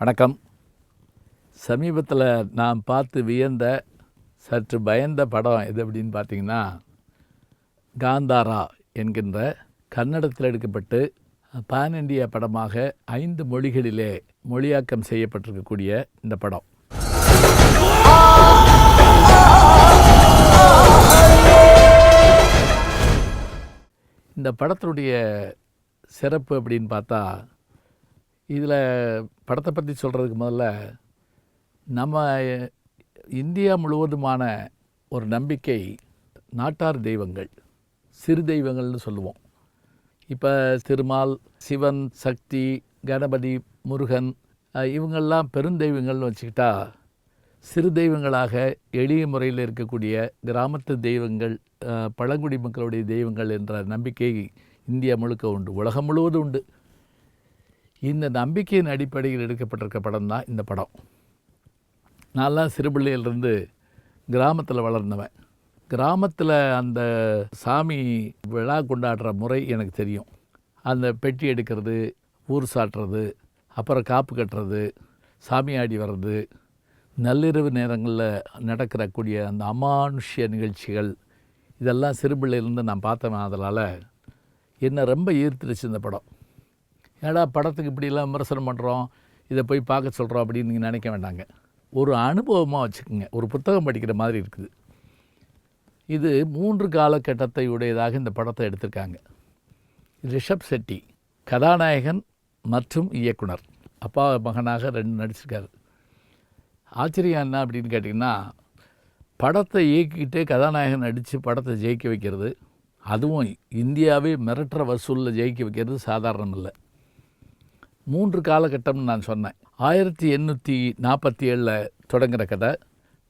வணக்கம். சமீபத்தில் நான் பார்த்து வியந்த சற்று பயந்த படம் எது அப்படின்னு பார்த்தீங்கன்னா காந்தாரா என்கின்ற கன்னடத்தில் எடுக்கப்பட்டு பான் இண்டியா படமாக ஐந்து மொழிகளிலே மொழியாக்கம் செய்யப்பட்டிருக்கக்கூடிய இந்த படம். இந்த படத்தினுடைய சிறப்பு அப்படின்னு பார்த்தா இதில் படத்தை பற்றி சொல்கிறதுக்கு முதல்ல நம்ம இந்தியா முழுவதுமான ஒரு நம்பிக்கை நாட்டார் தெய்வங்கள் சிறு தெய்வங்கள்னு சொல்லுவோம். இப்போ திருமால் சிவன் சக்தி கணபதி முருகன் இவங்கள்லாம் இவங்கெல்லாம் பெருந்தெய்வங்கள்னு வச்சுக்கிட்டா சிறு தெய்வங்களாக எளிய முறையில் இருக்கக்கூடிய கிராமத்து தெய்வங்கள் பழங்குடி மக்களுடைய தெய்வங்கள் என்ற நம்பிக்கை இந்தியா முழுக்க உண்டு. உலகம் முழுவதும் உண்டு. இந்த நம்பிக்கையின் அடிப்படையில் எடுக்கப்பட்டிருக்க படம் தான் இந்த படம். நான்லாம் சிறுபிள்ளையிலிருந்து கிராமத்தில் வளர்ந்தவன். கிராமத்தில் அந்த சாமி விழா கொண்டாடுற முறை எனக்கு தெரியும். அந்த பெட்டி எடுக்கிறது ஊர் சாட்டுறது அப்புறம் காப்பு கட்டுறது சாமி ஆடி வர்றது நள்ளிரவு நேரங்களில் நடக்கிற கூடிய அந்த அமானுஷ்ய நிகழ்ச்சிகள் இதெல்லாம் சிறுபிள்ளையிலேருந்து நான் பார்த்தவன் அதனால் என்னை ரொம்ப ஈர்த்துருச்சு இந்த படம். ஏடா படத்துக்கு இப்படிலாம் விமர்சனம் பண்ணுறோம் இதை போய் பார்க்க சொல்கிறோம் அப்படின்னு நீங்கள் நினைக்க வேண்டாங்க. ஒரு அனுபவமாக வச்சுக்கோங்க. ஒரு புத்தகம் படிக்கிற மாதிரி இருக்குது. இது மூன்று காலகட்டத்தை உடையதாக இந்த படத்தை எடுத்திருக்காங்க. ரிஷப் செட்டி கதாநாயகன் மற்றும் இயக்குனர். அப்பா மகனாக ரெண்டு நடிச்சிருக்காரு. ஆச்சரியம் என்ன அப்படின்னு கேட்டிங்கன்னா படத்தை இயக்கிக்கிட்டே கதாநாயகன் நடித்து படத்தை ஜெயிக்க வைக்கிறது அதுவும் இந்தியாவே மிரட்டுற வசூலில் ஜெயிக்க வைக்கிறது சாதாரணம் இல்லை. மூன்று காலகட்டம்னு நான் சொன்னேன். ஆயிரத்தி எண்ணூற்றி நாற்பத்தி ஏழில் தொடங்குகிற கதை.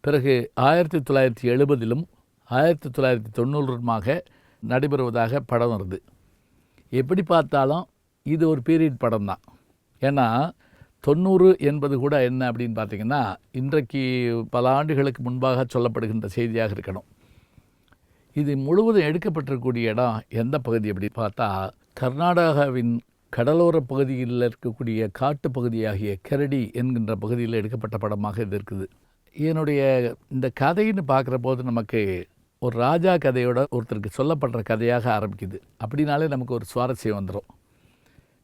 பிறகு ஆயிரத்தி தொள்ளாயிரத்தி எழுபதிலும் ஆயிரத்தி தொள்ளாயிரத்தி தொண்ணூறுமாக நடைபெறுவதாக படம் வருது. எப்படி பார்த்தாலும் இது ஒரு பீரியட் படம் தான் ஏன்னா தொண்ணூறு என்பது கூட என்ன அப்படின்னு பார்த்தீங்கன்னா இன்றைக்கு பல ஆண்டுகளுக்கு முன்பாக சொல்லப்படுகின்ற செய்தியாக இருக்கணும். இது முழுவதும் எடுக்கப்பட்டிருக்கக்கூடிய இடம் எந்த பகுதி அப்படின்னு பார்த்தா கர்நாடகாவின் கடலோர பகுதியில் இருக்கக்கூடிய காட்டு பகுதியாகிய கெரடி என்கின்ற பகுதியில் எடுக்கப்பட்ட படமாக இது இருக்குது. என்னுடைய இந்த கதைன்னு பார்க்குற போது நமக்கு ஒரு ராஜா கதையோட ஒருத்தருக்கு சொல்லப்படுற கதையாக ஆரம்பிக்குது. அப்படின்னாலே நமக்கு ஒரு சுவாரஸ்யம் வந்துடும்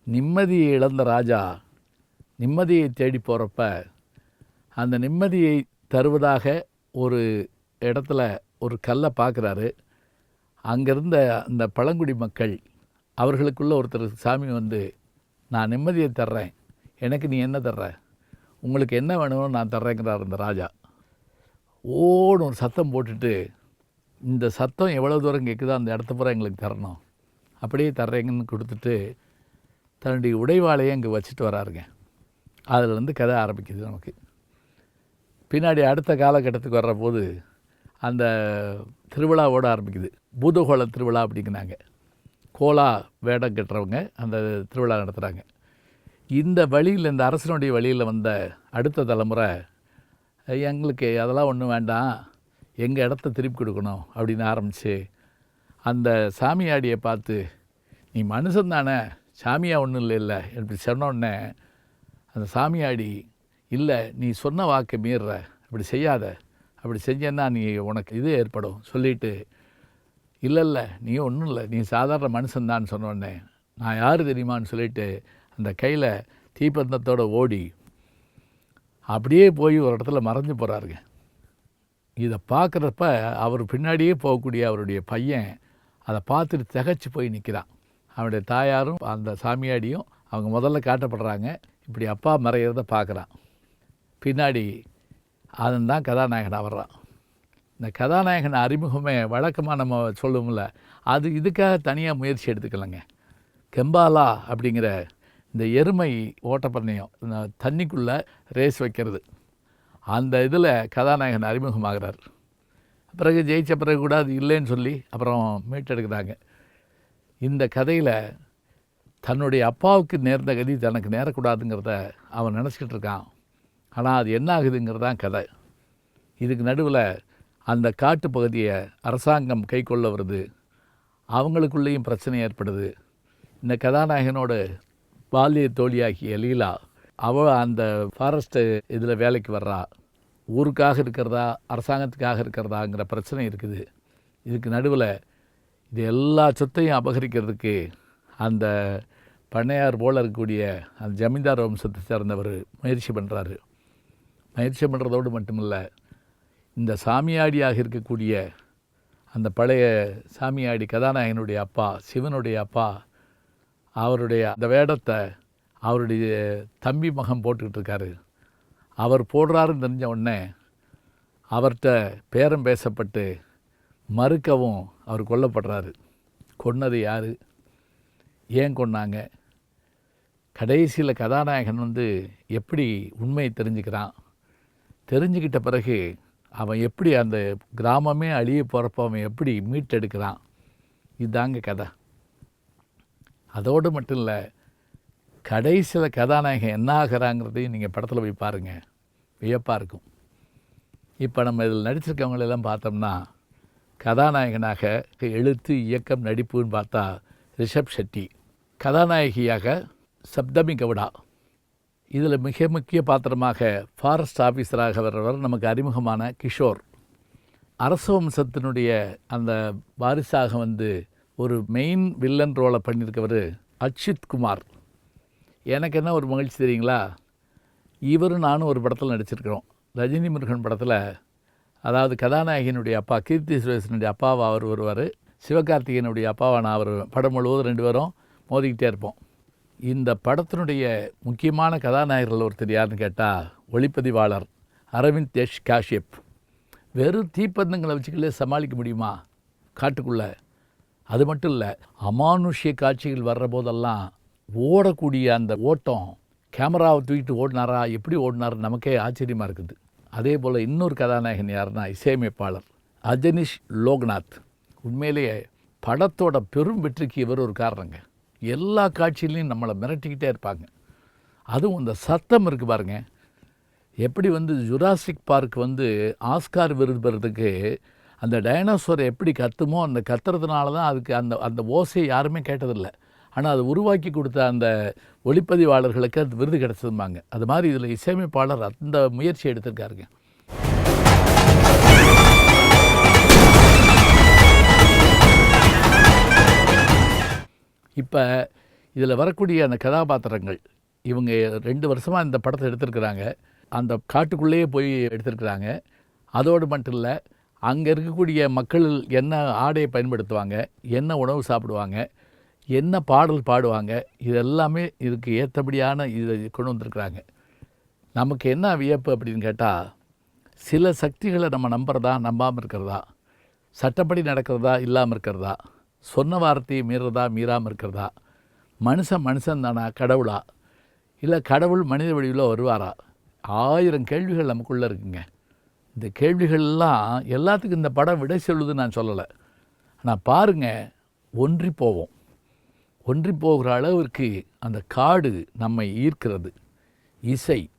நிம்மதியை இழந்த ராஜா நிம்மதியை தேடி போகிறப்ப அந்த நிம்மதியை தருவதாக ஒரு இடத்துல ஒரு கல்லை பார்க்குறாரு. அங்கேருந்த அந்த பழங்குடி மக்கள் அவர்களுக்குள்ள ஒருத்தர் சாமி வந்து நான் நிம்மதியை தர்றேன். எனக்கு நீ என்ன தர்ற? உங்களுக்கு என்ன வேணுமோ நான் தர்றேங்கிறார் அந்த ராஜா. ஓடும் ஒரு சத்தம் போட்டுட்டு இந்த சத்தம் எவ்வளோ தூரம் கேட்குதோ அந்த இடத்த பூரா எங்களுக்கு தரணும். அப்படியே தர்றேங்கன்னு கொடுத்துட்டு தன்னுடைய உடைவாளையை அங்கே வச்சுட்டு வராருங்க. அதிலிருந்து கதை ஆரம்பிக்குது நமக்கு. பின்னாடி அடுத்த காலகட்டத்துக்கு வர்ற போது அந்த திருவிழாவோட ஆரம்பிக்குது. பூதகோள திருவிழா அப்படிங்கிறாங்க. கோலா வேடம் கட்டுறவங்க அந்த திருவிழா நடத்துகிறாங்க இந்த வழியில் இந்த அரசனுடைய வழியில் வந்த அடுத்த தலைமுறை எங்களுக்கு அதெல்லாம் ஒன்றும் வேண்டாம் எங்கள் இடத்த திருப்பி கொடுக்கணும் அப்படின்னு ஆரம்பித்து அந்த சாமியாடியை பார்த்து நீ மனுஷன் தானே சாமியா ஒன்றும் இல்லை இல்லை இப்படி சொன்னோடனே அந்த சாமியாடி இல்லை நீ சொன்ன வாக்கை மீறுற அப்படி செய்யாத அப்படி செஞ்சேன்னா நீ உனக்கு இது ஏற்படும் சொல்லிவிட்டு இல்லை இல்லை நீ ஒன்றும் இல்லை நீ சாதாரண மனுஷன்தான் சொன்னோடனே நான் யார் தெரியுமான்னு சொல்லிட்டு அந்த கையில் தீப்பந்தத்தோடு ஓடி அப்படியே போய் ஒரு இடத்துல மறைஞ்சு போகிறாருங்க இதை பார்க்குறப்ப அவர் பின்னாடியே போகக்கூடிய அவருடைய பையன் அதை பார்த்துட்டு திகச்சு போய் நிற்கிறான் அவனுடைய தாயாரும் அந்த சாமியாடியும் அவங்க முதல்ல காட்டப்படுறாங்க. இப்படி அப்பா மறைகிறத பார்க்குறான். பின்னாடி அதன் தான் கதாநாயகனாக வர்றான் இந்த கதாநாயகன் அறிமுகமே வழக்கமாக நம்ம சொல்லுவோம்ல அது இதுக்காக தனியாக முயற்சி எடுத்துக்கலைங்க. கெம்பாலா அப்படிங்கிற இந்த எருமை ஓட்டப்பந்தயம் இந்த தண்ணிக்குள்ளே ரேஸ் வைக்கிறது. அந்த இதில் கதாநாயகன் அறிமுகமாகிறார். பிறகு ஜெயிச்ச பிறகு கூட அது இல்லைன்னு சொல்லி அப்புறம் மீட்டெடுக்கிறாங்க. இந்த கதையில் தன்னுடைய அப்பாவுக்கு நேர்ந்த கதி தனக்கு நேரக்கூடாதுங்கிறத அவன் நினச்சிக்கிட்டு இருக்கான். ஆனால் அது என்ன ஆகுதுங்கிறது கதை. இதுக்கு நடுவில் அந்த காட்டு பகுதியை அரசாங்கம் கை கொள்ள வருது. அவங்களுக்குள்ளேயும் பிரச்சனை ஏற்படுது. இந்த கதாநாயகனோட பாலிய தோழியாகிய லீலா அவள் அந்த ஃபாரஸ்ட்டு இதில் வேலைக்கு வர்றா. ஊருக்காக இருக்கிறதா அரசாங்கத்துக்காக இருக்கிறதாங்கிற பிரச்சனை இருக்குது. இதுக்கு நடுவில் இது எல்லா சொத்தையும் அபகரிக்கிறதுக்கு அந்த பண்ணையார் போல் இருக்கக்கூடிய அந்த ஜமீன்தார் வம்சத்தை சேர்ந்தவர் முயற்சி பண்ணுறாரு முயற்சி பண்ணுறதோடு மட்டுமில்லை இந்த சாமியாடியாக இருக்கக்கூடிய அந்த பழைய சாமியாடி கதாநாயகனுடைய அப்பா சிவனுடைய அப்பா அவருடைய அந்த வேடத்தை அவருடைய தம்பி மகன் போட்டுக்கிட்டு இருக்காரு. அவர் போடுறாருன்னு தெரிஞ்ச உடனே அவர்கிட்ட பேரம் பேசப்பட்டு மறுக்கவும் அவர் கொல்லப்படுறாரு. கொன்னது யார்? ஏன் கொன்னாங்க? கடைசியில் கதாநாயகன் வந்து எப்படி உண்மையை தெரிஞ்சுக்கிறான்? தெரிஞ்சுக்கிட்ட பிறகு அவன் எப்படி அந்த கிராமமே அழிய போகிறப்ப அவன் எப்படி மீட்டெடுக்கிறான்? இதாங்க கதை. அதோடு மட்டும் இல்லை கடைசியில் கதாநாயகன் என்ன ஆகிறாங்கிறதையும் நீங்கள் படத்தில் போய் பாருங்கள் வியப்பாக இருக்கும். இப்போ நம்ம இதில் நடிச்சிருக்கவங்களெல்லாம் பார்த்தோம்னா கதாநாயகனாக எழுத்து இயக்கம் நடிப்புன்னு பார்த்தா ரிஷப் ஷெட்டி கதாநாயகியாக சப்தமி கவுடா. இதில் மிக முக்கிய பாத்திரமாக ஃபாரஸ்ட் ஆஃபீஸராக வர்றவர் நமக்கு அறிமுகமான கிஷோர். அரச வம்சத்தினுடைய அந்த வாரிசாக வந்து ஒரு மெயின் வில்லன் ரோலை பண்ணியிருக்கவர் அக்ஷித் குமார். எனக்கு என்ன ஒரு மகிழ்ச்சி தெரியுங்களா? இவரும் நானும் ஒரு படத்தில் நடிச்சிருக்கிறோம். ரஜினி முருகன் படத்தில். அதாவது கதாநாயகனுடைய அப்பா கீர்த்தி சுரேசனுடைய அப்பாவை அவர் வருவார். சிவகார்த்திகேயனுடைய அப்பாவை நான் வருவேன். படம் முழுவதும் ரெண்டு பேரும் மோதிக்கிட்டே இருப்போம். இந்த படத்தினுடைய முக்கியமான கதாநாயகர்கள் ஒருத்தர் யாருன்னு கேட்டால் ஒளிப்பதிவாளர் அரவிந்த் தேஷ் காஷ்யப். வெறும் தீப்பந்தங்களை வச்சுக்கலே சமாளிக்க முடியுமா? காட்டுக்குள்ளே. அது மட்டும் இல்லை அமானுஷ்ய காட்சிகள் வர்ற போதெல்லாம் ஓடக்கூடிய அந்த ஓட்டம் கேமராவை தூக்கிட்டு ஓடினாரா எப்படி ஓடினார் நமக்கே ஆச்சரியமாக இருக்குது. அதே போல் இன்னொரு கதாநாயகன் யாருன்னா இசையமைப்பாளர் அஜனிஷ் லோக்நாத். உண்மையிலேயே படத்தோட பெரும் வெற்றிக்கு இவர் ஒரு காரணங்க. எல்லா காட்சியிலையும் நம்மளை மிரட்டிக்கிட்டே இருப்பாங்க. அதுவும் இந்த சத்தம் இருக்குது பாருங்க. எப்படி வந்து ஜுராசிக் பார்க் வந்து ஆஸ்கார் விருது பெறதுக்கு அந்த டைனோசர் எப்படி கத்துமோ அந்த கத்துறதுனால தான் அதுக்கு அந்த அந்த ஓசையை யாருமே கேட்டதில்லை. ஆனால் அதை உருவாக்கி கொடுத்த அந்த ஒளிப்பதிவாளர்களுக்கு அது விருது கிடச்சதும்பாங்க. அது மாதிரி இதில் இசையமைப்பாளர் அந்த முயற்சி எடுத்திருக்காருங்க. இப்போ இதில் வரக்கூடிய அந்த கதாபாத்திரங்கள் இவங்க ரெண்டு வருஷமாக இந்த படத்தை எடுத்திருக்கிறாங்க. அந்த காட்டுக்குள்ளேயே போய் எடுத்திருக்கிறாங்க. அதோடு மட்டும் இல்லை அங்கே இருக்கக்கூடிய மக்கள் என்ன ஆடையை பயன்படுத்துவாங்க என்ன உணவு சாப்பிடுவாங்க என்ன பாடல் பாடுவாங்க இது எல்லாமே இதுக்கு ஏற்றபடியான இதை கொண்டு வந்திருக்கிறாங்க. நமக்கு என்ன வியப்பு அப்படின்னு கேட்டால் சில சக்திகளை நம்ம நம்புறதா நம்பாமல் இருக்கிறதா சட்டப்படி நடக்கிறதா இல்லாமல் இருக்கிறதா சொன்ன வார்த்தையை மீறதா மீறாமல் இருக்கிறதா? மனுஷன் மனுஷன் தானா கடவுளா? இல்லை கடவுள் மனித வழியில் வருவாரா? ஆயிரம் கேள்விகள் நமக்குள்ளே இருக்குங்க. இந்த கேள்விகள்லாம் எல்லாத்துக்கும் இந்த படம் விடை சொல்லுதுன்னு நான் சொல்லலை. ஆனால் பாருங்கள் ஒன்றி போவோம். ஒன்றி போகிற அளவிற்கு அந்த காடு நம்மை ஈர்க்கிறது. இசை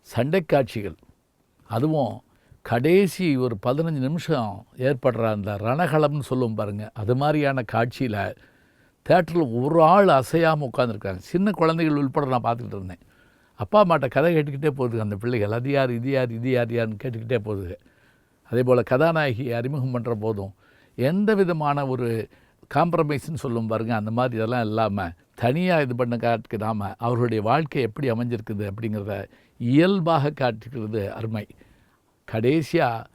சண்டை காட்சிகள். அதுவும் கடைசி ஒரு பதினஞ்சு நிமிஷம் ஏற்படுற அந்த ரணகலம்னு சொல்லுவோம் பாருங்கள் அது மாதிரியான காட்சியில் தேட்டரில் ஒரு ஆள் அசையாமல் உட்காந்துருக்காங்க சின்ன குழந்தைகள் உள்பட நான் பார்த்துக்கிட்டு இருந்தேன். அப்பா அம்மாட்ட கதை கேட்டுக்கிட்டே போகுது. அந்த பிள்ளைகள் அது யார் இது யார் இது யார் யாருன்னு கேட்டுக்கிட்டே போகுது. அதே போல் கதாநாயகி அறிமுகம் பண்ணுற போதும் எந்த விதமான ஒரு காம்ப்ரமைஸ்ன்னு சொல்லும் பாருங்கள் அந்த மாதிரி இதெல்லாம் இல்லாமல் தனியாக இது பண்ண காட்டிக்காம அவர்களுடைய வாழ்க்கை எப்படி அமைஞ்சிருக்குது அப்படிங்கிறத இயல்பாக காட்டுக்கிறது அருமை. கடைசியாக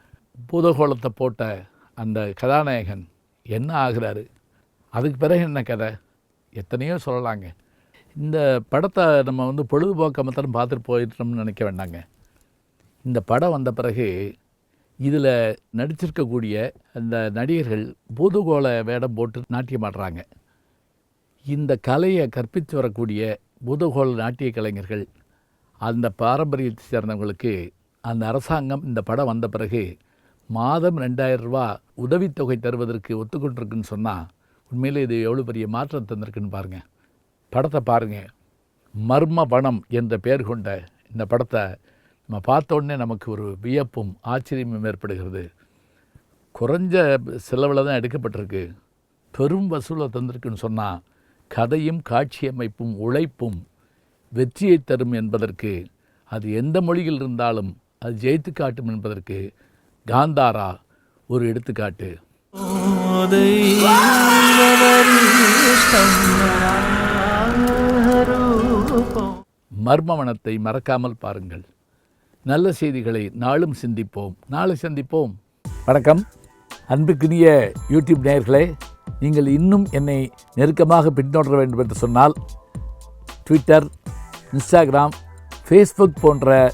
பூதகோலத்தை போட்ட அந்த கதாநாயகன் என்ன ஆகிறாரு? அதுக்கு பிறகு என்ன கதை? எத்தனையோ சொல்லலாங்க. இந்த படத்தை நம்ம வந்து பொழுதுபோக்க மாத்திரம் பார்த்துட்டு போயிட்டோம்னு நினைக்க வேண்டாங்க. இந்த படம் வந்த பிறகு இதில் நடிச்சிருக்கக்கூடிய அந்த நடிகர்கள் பூதுகோள வேடம் போட்டு நாட்டியமாடுறாங்க இந்த கலையை கற்பித்து வரக்கூடிய பூதகோள நாட்டிய கலைஞர்கள் அந்த பாரம்பரியத்தை சேர்ந்தவங்களுக்கு அந்த அரசாங்கம் இந்த படம் வந்த பிறகு மாதம் ரெண்டாயிரம் ரூபா உதவித்தொகை தருவதற்கு ஒத்துக்கொண்டிருக்குன்னு சொன்னால் உண்மையிலே இது எவ்வளோ பெரிய மாற்றம் தந்திருக்குன்னு பாருங்கள் படத்தை பாருங்கள் மர்ம வனம் என்ற பெயர் கொண்ட இந்த படத்தை நம்ம பார்த்தோன்னே நமக்கு ஒரு வியப்பும் ஆச்சரியமும் ஏற்படுகிறது. குறைஞ்ச செலவில் தான் எடுக்கப்பட்டிருக்கு. பெரும் வசூலை தந்திருக்குன்னு சொன்னால் கதையும் காட்சி அமைப்பும் உழைப்பும் வெற்றியை தரும் என்பதற்கு அது எந்த மொழியில் இருந்தாலும் அது ஜெயித்து காட்டும் என்பதற்கு காந்தாரா ஒரு எடுத்துக்காட்டு. மர்மவனத்தை மறக்காமல் பாருங்கள். நல்ல செய்திகளை நாளும் சிந்திப்போம். நாளை சந்திப்போம். வணக்கம். அன்புக்குரிய யூடியூப் நேயர்களே நீங்கள் இன்னும் என்னை நெருக்கமாக பின்தொடர வேண்டும் என்று சொன்னால் ட்விட்டர் இன்ஸ்டாகிராம் ஃபேஸ்புக் போன்ற